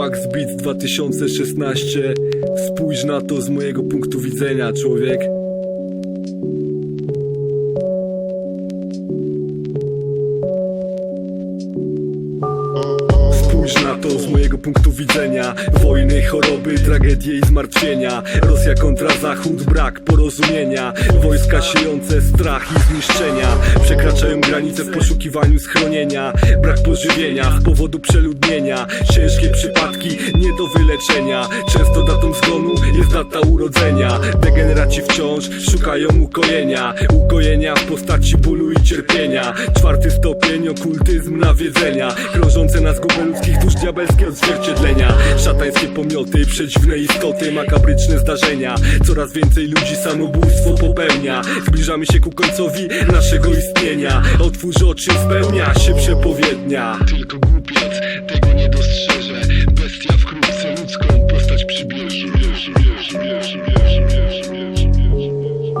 Wax Beats 2016 Spójrz na to z mojego punktu widzenia, człowiek punktu widzenia. Wojny, choroby, tragedie i zmartwienia. Rosja kontra Zachód, brak porozumienia. Wojska siejące strach i zniszczenia. Przekraczają granice w poszukiwaniu schronienia. Brak pożywienia z powodu przeludnienia. Ciężkie przypadki nie do wyleczenia. Często datą zgonu jest data urodzenia. Degeneraci wciąż szukają ukojenia. Ukojenia w postaci bólu i cierpienia. Czwarty stopień okultyzm nawiedzenia. Krążące na zgubę ludzkich dusz diabelskie odzwierciedlenia Szatańskie pomioty, przedziwne istoty, makabryczne zdarzenia. Coraz więcej ludzi samobójstwo popełnia. Zbliżamy się ku końcowi naszego istnienia. Otwórz oczy, spełnia się przepowiednia. Tylko głupiec tego nie dostrzeże. Bestia wkrótce ludzką postać przybierze. Bierze, bierze, bierze, bierze, bierze, bierze, bierze.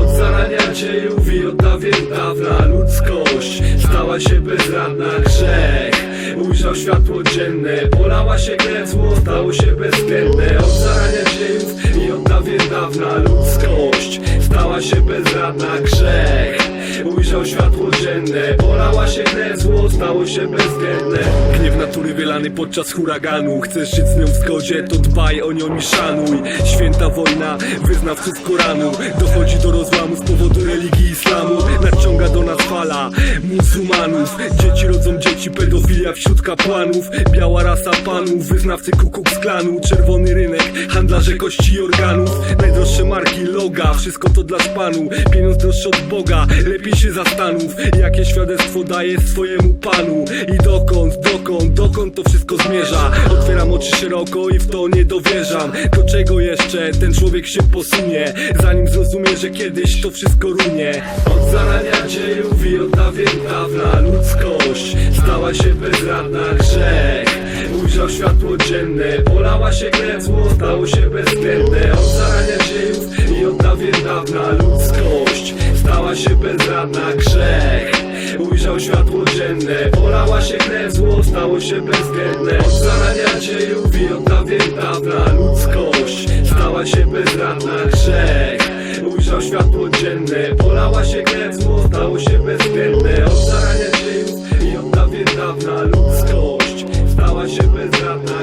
Od zarania dziejów i od dawien dawna ludzkość Stała się bezradna, grzech Ujrzał światło dzienne, polała się krew, zło stało się bezwzględne Od zarania dziejów i od dawien dawna ludzkość Stała się bezradna, grzech. Ujrzał światło dzienne, polała się krew, zło stało się bezwzględne Gniew natury wylany podczas huraganu. Chcesz żyć z nią w zgodzie, to dbaj o nią i szanuj. Święta wojna wyznawców Koranu Dochodzi do rozłamu z powodu religii islamu. Nadciąga do nas fala muzułmanów. Dzieci rodzą dzieci, pedofilia wśród kapłanów. Biała rasa panów, wyznawcy kukuk z klanu. Czerwony rynek, handlarze kości i organów. Najdroższe marki, loga, wszystko to dla szpanu. Pieniądz droższy od Boga, lepiej się zastanów. Jakie świadectwo daje swojemu panu? I dokąd, dokąd, dokąd to wszystko zmierza? Otwieram oczy szeroko i w to nie dowierzam. Do czego jeszcze ten człowiek się posunie Zanim zrozumie, że kiedyś to wszystko runie? Od zarania dziejów i od dawna ludzkość Stała się bezradna, grzech. Ujrzał światło dzienne, polała się krew, zło stało się bezwzględne Od zarania dziejów i od dawien dawna ludzkość Stała się bezradna, grzech. Ujrzał światło dzienne, polała się krew, zło stało się bezwzględne Od zarania dziejów i od dawien dawna ludzkość Stała się bezradna, grzech. Ujrzał światło dzienne, polała się krew, zło stało się bezwzględne ludzkość. Stała się bezradna,